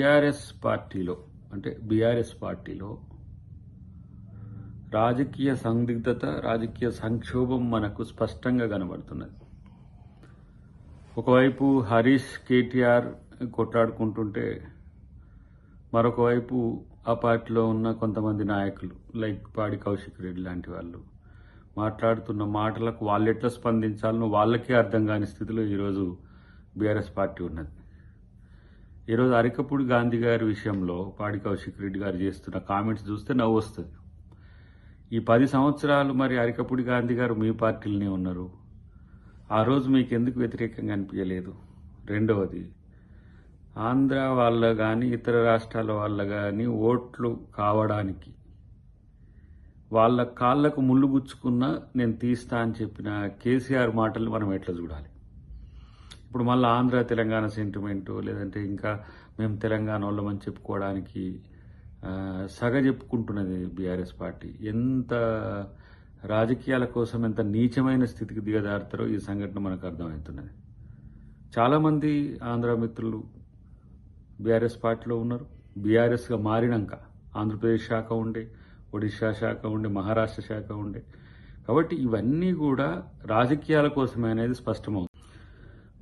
BRS పార్టీలో అంటే BRS పార్టీలో రాజకీయ సందిగ్ధత రాజకీయ సంక్షోభం మనకు స్పష్టంగా కనబడుతున్నది. ఒకవైపు హరీష్ కేటీఆర్ కొట్లాడుకుంటుంటే మరొక వైపు ఆ పార్టీలో ఉన్న కొంతమంది నాయకులు లైక్ పాడి కౌశిక్ రెడ్డి లాంటి వాళ్ళు మాట్లాడుతున్న మాటలకు వాళ్ళు ఎట్లా స్పందించాలనో వాళ్ళకే అర్థం కాని స్థితిలో ఈరోజు బీఆర్ఎస్ పార్టీ ఉన్నది. ఈరోజు అరికపూడి గాంధీ గారి విషయంలో పాడి కౌశిక్ రెడ్డి గారు చేస్తున్న కామెంట్స్ చూస్తే నవ్వు వస్తుంది. ఈ పది సంవత్సరాలు మరి అరికపూడి గాంధీ గారు మీ పార్టీలోనే ఉన్నారు. ఆ రోజు మీకు ఎందుకు వ్యతిరేకంగా అనిపించలేదు? రెండవది ఆంధ్ర వాళ్ళ కానీ ఇతర రాష్ట్రాల వాళ్ళ కానీ ఓట్లు కావడానికి వాళ్ళ కాళ్ళకు ముళ్ళు గుచ్చుకున్న నేను తీస్తా అని చెప్పిన కేసీఆర్ మాటలు మనం ఎట్లా చూడాలి? ఇప్పుడు మళ్ళీ ఆంధ్ర తెలంగాణ సెంటిమెంటు లేదంటే ఇంకా మేము తెలంగాణ వాళ్ళమని చెప్పుకోవడానికి సగ చెప్పుకుంటున్నది బీఆర్ఎస్ పార్టీ. ఎంత రాజకీయాల కోసం ఎంత నీచమైన స్థితికి దిగజారుతారో ఈ సంఘటన మనకు అర్థమవుతున్నది. చాలామంది ఆంధ్ర మిత్రులు బీఆర్ఎస్ పార్టీలో ఉన్నారు. బీఆర్ఎస్గా మారినాక ఆంధ్రప్రదేశ్ శాఖ ఉండే ఒడిశా శాఖ ఉండే మహారాష్ట్ర శాఖ ఉండే. కాబట్టి ఇవన్నీ కూడా రాజకీయాల కోసమే అనేది స్పష్టమవుతుంది.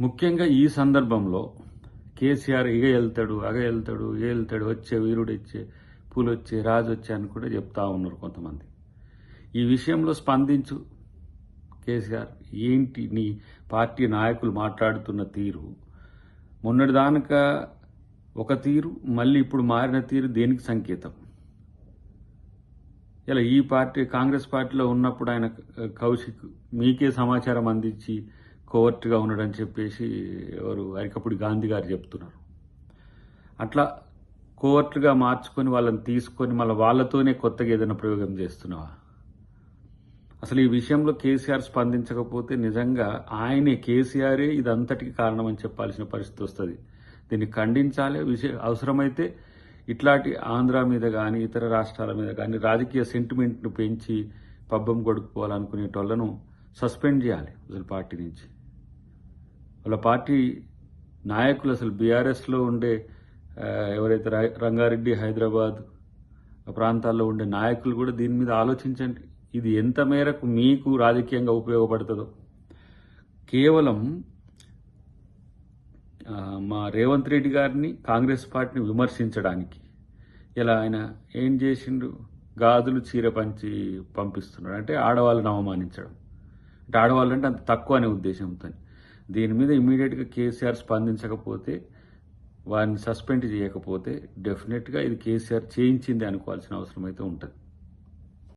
ముఖ్యంగా ఈ సందర్భంలో కేసీఆర్ ఇగ వెళ్తాడు అగ వెళ్తాడు ఏ వెళ్తాడు వచ్చే వీరుడు వచ్చే పూలు వచ్చే రాజు వచ్చే అని కూడా చెప్తా ఉన్నారు కొంతమంది. ఈ విషయంలో స్పందించు కేసీఆర్. ఏంటి నీ పార్టీ నాయకులు మాట్లాడుతున్న తీరు? మొన్నటిదానక ఒక తీరు మళ్ళీ ఇప్పుడు మారిన తీరు దేనికి సంకేతం? ఇలా ఈ పార్టీ కాంగ్రెస్ పార్టీలో ఉన్నప్పుడు ఆయన కౌశిక్ మీకే సమాచారం అందించి కోవర్ట్గా ఉన్నాడని చెప్పేసి ఎవరు అరికప్పుడు గాంధీ గారు చెప్తున్నారు. అట్లా కోవర్ట్గా మార్చుకొని వాళ్ళని తీసుకొని మళ్ళీ వాళ్ళతోనే కొత్తగా ఏదైనా ప్రయోగం చేస్తున్నావా? అసలు ఈ విషయంలో కేసీఆర్ స్పందించకపోతే నిజంగా ఆయనే కేసీఆరే ఇదంతటికి కారణం అని చెప్పాల్సిన పరిస్థితి వస్తుంది. దీన్ని ఖండించాలి. విషయ అవసరమైతే ఇట్లాంటి ఆంధ్ర మీద కానీ ఇతర రాష్ట్రాల మీద కానీ రాజకీయ సెంటిమెంట్ను పెంచి పబ్బం కొడుకోవాలనుకునేటోళ్ళను సస్పెండ్ చేయాలి అసలు పార్టీ నుంచి. వాళ్ళ పార్టీ నాయకులు అసలు బీఆర్ఎస్లో ఉండే ఎవరైతే రంగారెడ్డి హైదరాబాద్ ప్రాంతాల్లో ఉండే నాయకులు కూడా దీని మీద ఆలోచించండి. ఇది ఎంత మేరకు మీకు రాజకీయంగా ఉపయోగపడుతుందో. కేవలం మా రేవంత్ రెడ్డి గారిని కాంగ్రెస్ పార్టీని విమర్శించడానికి. ఇలా ఆయన ఏం చేసిండు? గాజులు చీర పంచి పంపిస్తున్నాడు. అంటే ఆడవాళ్ళని అవమానించడం. అంటే ఆడవాళ్ళు అంటే అంత తక్కువ అనే ఉద్దేశంతో దీని మీద ఇమీడియట్గా కేసీఆర్ స్పందించకపోతే వారిని సస్పెండ్ చేయకపోతే డెఫినెట్గా ఇది కేసీఆర్ చేయించింది అనుకోవాల్సిన అవసరం అయితే ఉంటుంది.